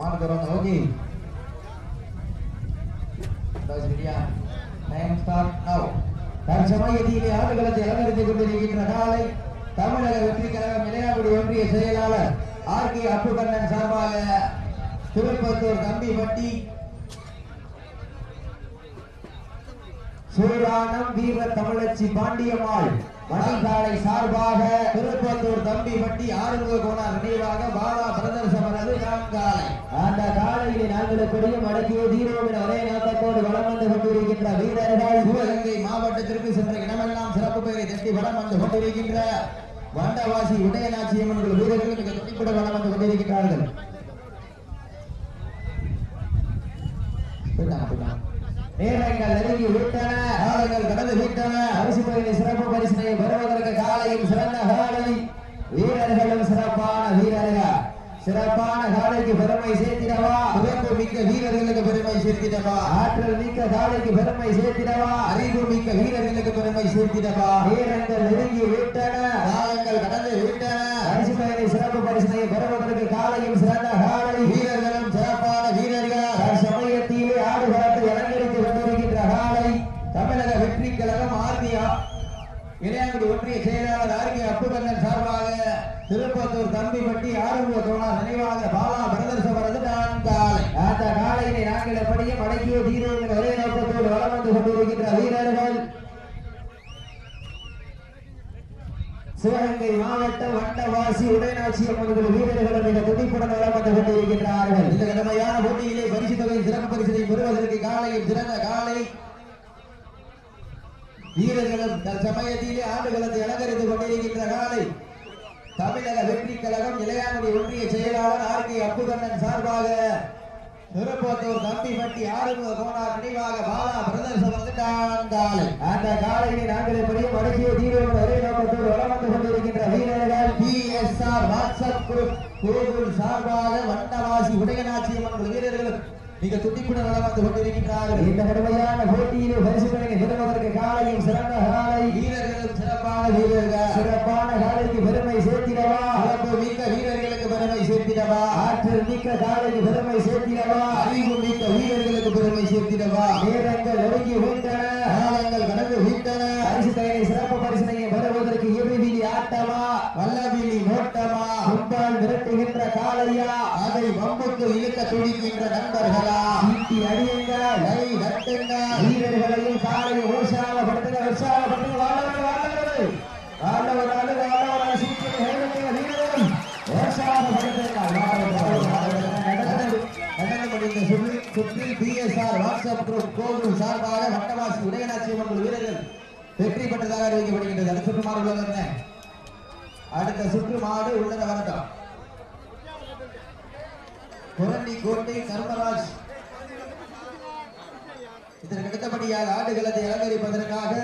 மாநகரம் ஓகே சரியா time start now தற்சமயத்திலே ஆடுகளத்தை அலங்கரித்துக் கொண்டிருக்கின்ற காலை தமிழக வெற்றி கழகம் இளையாகுடி ஒன்றிய செயலாளர் ஆர் கே அப்புகண்ணன் சார்பாக திருப்பத்தூர் தம்பிப்பட்டி சூரானம் வீர தமிழச்சி பாண்டியம்மாள் மணிகாலை சார்பாக தம்பி தம்பிப்பட்டி ஆறுமுக கோணார் நினைவாக பாலா பிரதர்ஸ் அவரது நான்காலை அந்த காலையிலே நாங்கள் எப்படியும் அடக்கிய தீரோவின் ஒரே நோக்கத்தோடு வளம் வந்து கொண்டிருக்கின்ற வீரர்கள் சிவகங்கை மாவட்டத்திற்கு சென்ற இடமெல்லாம் சிறப்பு பெயரை தட்டி வளம் வந்து கொண்டிருக்கின்ற வண்டவாசி உதயநாச்சி அம்மன் வீரர்கள் மிக துடிப்புடன் வளம் வந்து கொண்டிருக்கிறார்கள் நேரங்கள் நெருங்கி விட்டன. காலங்கள் கடந்து விட்டன. அரிசி பயிரை சிறப்பு பரிசனை பெறுவதற்கு காலையும் சிறந்த காலை. சிறப்பான காலைக்கு பெருமை சேர்த்திடவா? சிறப்பு மிக்க வீரர்களுக்கு பெருமை சேர்த்திடவா? ஆற்றல் மிக்க காலைக்கு பெருமை சேர்த்திடவா? அறிவு மிக்க வீரர்களுக்கு பெருமை சேர்த்திடவா? வீரர்கள் நெருங்கி விட்டன. காலங்கள் கடந்து விட்டன. அரிசி பயிரை சிறப்பு பரிசனை பெறுவதற்கு காலையும் சிறந்த காலை. வீரர்களும் சிறப்பான வீரர்கள். சமயத்திலே ஆடுகளத்தை அலங்கரித்து கொண்டிருக்கின்ற காலை. தமிழக வெற்றி கழகம் ஆர்மியா இளையாங்குடி ஒன்றிய செயலாளர் ஆர்கே அப்புகண்ணன் சார்பாக திருப்பத்தூர் தம்பிப்பட்டி ஆரம்ப சோனா நினைவாக பாலா பிரதர்ஸ் அவரது நான்காலை. அந்த காலையினை நாங்கள் எப்படியும் அடக்கிய தீரங்கள் ஒரே நோக்கத்தோடு வளம் வந்து கொண்டிருக்கின்ற வீரர்கள். சிவகங்கை மாவட்டம் வட்டவாசி உடைநாச்சி அம்மன்கள் வீரர்களும் மிக துடிப்புடன் வளம் வந்து கொண்டிருக்கின்றார்கள். இந்த கடமையான போட்டியிலே பரிசு தொகை சிறப்பு பரிசினை பெறுவதற்கு காலையில் சிறந்த காலை வீரர்களும் தற்சமயத்திலே ஆண்டுகளத்தை அலங்கரித்துக் கொண்டிருக்கின்ற காலை தமிழக வெற்றி கழகம் இளையாங்குடி ஒன்றிய செயலாளர் ஆர் கே அப்புகண்ணன் சார்பாக திருப்பத்தூர் தம்பிப்பட்டி ஆறுமுக கோனார் நினைவாக பாலா பிரதர்ஸ் வந்துட்டான் காலை அந்த காலையிலே நாங்கள் எப்படியும் அடக்கிய தீரோடு ஒரே நோக்கத்தோடு வளம் வந்து கொண்டிருக்கின்ற வீரர்கள் P S R WhatsApp group Gokul சார்பாக வண்டவாசி உடையநாச்சியம் அம்மன் வீரர்களும் மிக துடிப்புடன் வளம் வந்து கொண்டிருக்கின்றார்கள். இந்த கடுமையான போட்டி பரிசுகளை பெறுவதற்கு காலையும் சிறந்த காலை வீரர்களும் சிறப்பான வீரர்கள் சிறப்பான காலைக்கு பெருமை சேர்த்திடவா சிறப்பு மிக்க வீரர்களுக்கு பெருமை சேர்த்திடவா ஆற்றல் மிக்க காலைக்கு பெருமை சேர்த்திடவா? அறிவு மிக்க வீரர்களுக்கு பெருமை சேர்த்திடவா? நேரங்கள் நெருங்கி விட்டன காலங்கள் கடந்து விட்டன பரிசு தயனை சிறப்பு பரிசனையை பெறுவதற்கு இறுதி ஆட்டமா? வல்லவிழி நோட்டமா? கும்பால் விரட்டுகின்ற காலையா அதை வம்புக்கு இழுக்க துடிக்கின்ற நண்பர்களா? ஈட்டி அடியுங்க. கை நட்டுங்க வீரர்களையும் காலையை உற்சாகப்படுத்துங்க உற்சாகப்படுத்துங்க. வாழ்வது வாழ்வது சுற்றில் பிஎஸ்ஆர் வாட்ஸ்அப் குரூப் கோவில் சார்பாக வட்டவாசி உதயநாச்சி அம்மன் வீரர்கள் வெற்றி பெற்றதாக அறிவிக்கப்படுகின்றது. அடுத்த சுற்று மாடு உள்ளது அடுத்த சுற்று மாடு உள்ளத வரட்டும் குரண்டி கோட்டை கர்மராஜ் இதற்கு அடுத்தபடியாக ஆடுகளத்தை அலங்கரிப்பதற்காக